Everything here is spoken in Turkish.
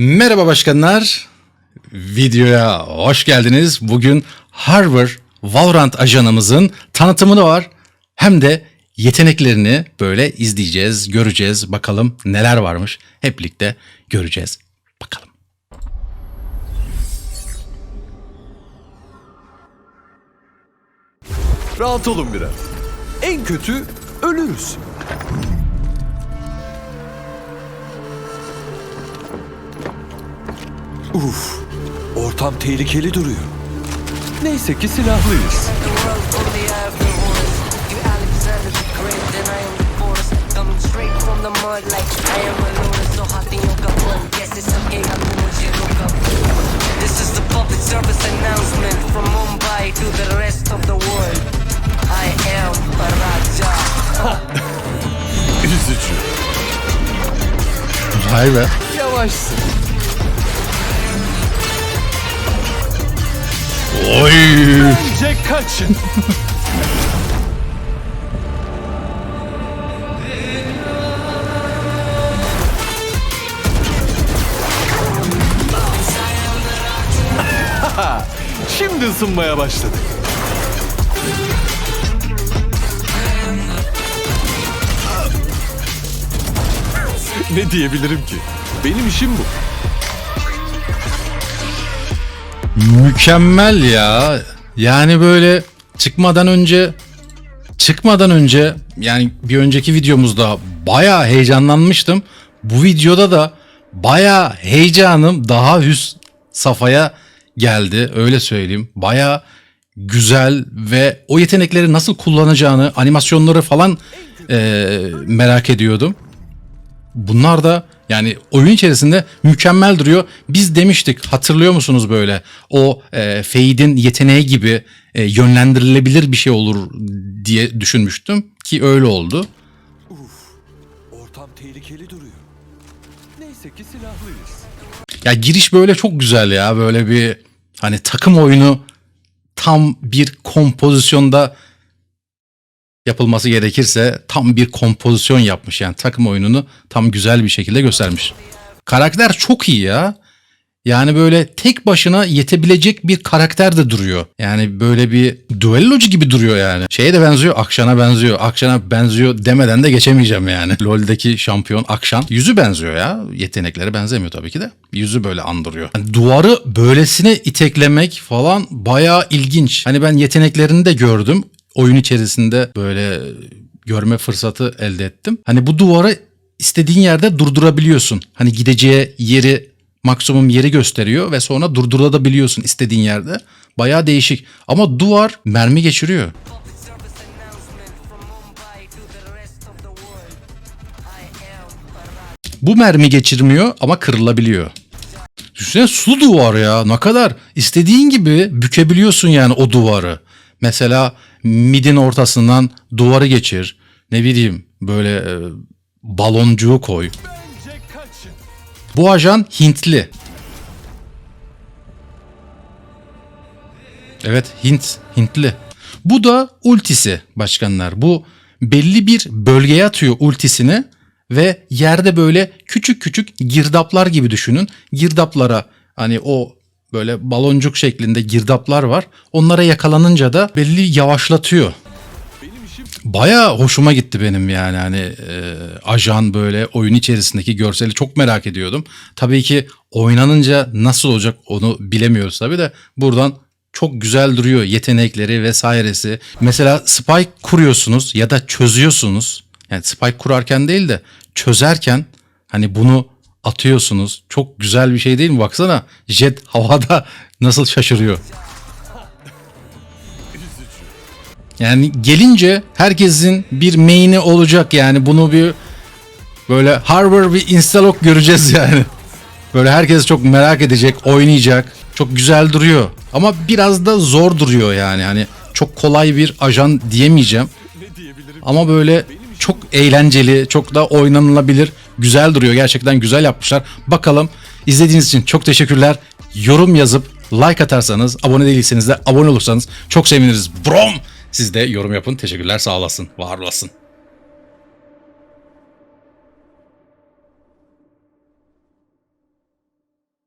Merhaba başkanlar. Videoya hoş geldiniz. Bugün Harvard Valorant ajanımızın tanıtımını var. Hem de yeteneklerini böyle izleyeceğiz, göreceğiz. Bakalım neler varmış. Hep birlikte göreceğiz. Bakalım. Rahat olun biraz. En kötü ölürüz. İt's okay, I'm what you look up. This is the public service announcement from Mumbai to the rest of the world. I am a Raja. Üzücü. Vay be. Yavaşsın. Oy. Bence kaçın. Şimdi ısınmaya başladık. ne diyebilirim ki? Benim işim bu. Mükemmel ya. Yani böyle çıkmadan önce çıkmadan önce yani bir önceki videomuzda bayağı heyecanlanmıştım. Bu videoda da bayağı heyecanım daha üst safhaya geldi öyle söyleyeyim. Bayağı güzel ve o yetenekleri nasıl kullanacağını animasyonları falan eee, merak ediyordum. Bunlar da yani oyun içerisinde mükemmel duruyor. Biz demiştik hatırlıyor musunuz böyle o e, Fade'in yeteneği gibi e, yönlendirilebilir bir şey olur diye düşünmüştüm ki öyle oldu. Ortam tehlikeli duruyor. Neyse ki silahlıyız. Ya giriş böyle çok güzel ya böyle bir hani takım oyunu tam bir kompozisyonda yapılması gerekirse tam bir kompozisyon yapmış yani takım oyununu tam güzel bir şekilde göstermiş. Karakter çok iyi ya. Yani böyle tek başına yetebilecek bir karakter de duruyor. Yani böyle bir duellocu gibi duruyor yani. Şeye de benziyor, Akşan'a benziyor. Akşan'a benziyor demeden de geçemeyeceğim yani. LoL'deki şampiyon Akşan. Yüzü benziyor ya. Yetenekleri benzemiyor tabii ki de. Yüzü böyle andırıyor. Yani duvarı böylesine iteklemek falan bayağı ilginç. Hani ben yeteneklerini de gördüm. Oyun içerisinde böyle görme fırsatı elde ettim. Hani bu duvarı istediğin yerde durdurabiliyorsun. Hani gideceği yeri maksimum yeri gösteriyor ve sonra durdurabiliyorsun istediğin yerde. Bayağı değişik. Ama duvar mermi geçiriyor. Bu mermi geçirmiyor ama kırılabiliyor. Düşünsene su duvar ya. Ne kadar istediğin gibi bükebiliyorsun yani o duvarı. Mesela midin ortasından duvarı geçir. Ne bileyim böyle e, baloncuğu koy. Bu ajan Hintli. Evet Hint, Hintli. Bu da ultisi başkanlar. Bu belli bir bölgeye atıyor ultisini ve yerde böyle küçük küçük girdaplar gibi düşünün. Girdaplara hani o böyle baloncuk şeklinde girdaplar var. Onlara yakalanınca da belli yavaşlatıyor. Baya hoşuma gitti benim yani hani e, ajan böyle oyun içerisindeki görseli çok merak ediyordum. Tabii ki oynanınca nasıl olacak onu bilemiyoruz tabii de buradan çok güzel duruyor yetenekleri vesairesi. Mesela spike kuruyorsunuz ya da çözüyorsunuz. Yani spike kurarken değil de çözerken hani bunu atıyorsunuz. Çok güzel bir şey değil mi? Baksana jet havada nasıl şaşırıyor. Yani gelince herkesin bir main'i olacak yani bunu bir böyle Harvard bir instalok göreceğiz yani. Böyle herkes çok merak edecek, oynayacak. Çok güzel duruyor. Ama biraz da zor duruyor yani. Hani çok kolay bir ajan diyemeyeceğim. Ama böyle çok eğlenceli, çok da oynanılabilir. Güzel duruyor. Gerçekten güzel yapmışlar. Bakalım izlediğiniz için çok teşekkürler. Yorum yazıp like atarsanız, abone değilseniz de abone olursanız çok seviniriz. Brom! Siz de yorum yapın. Teşekkürler. Sağ olasın. Var olasın.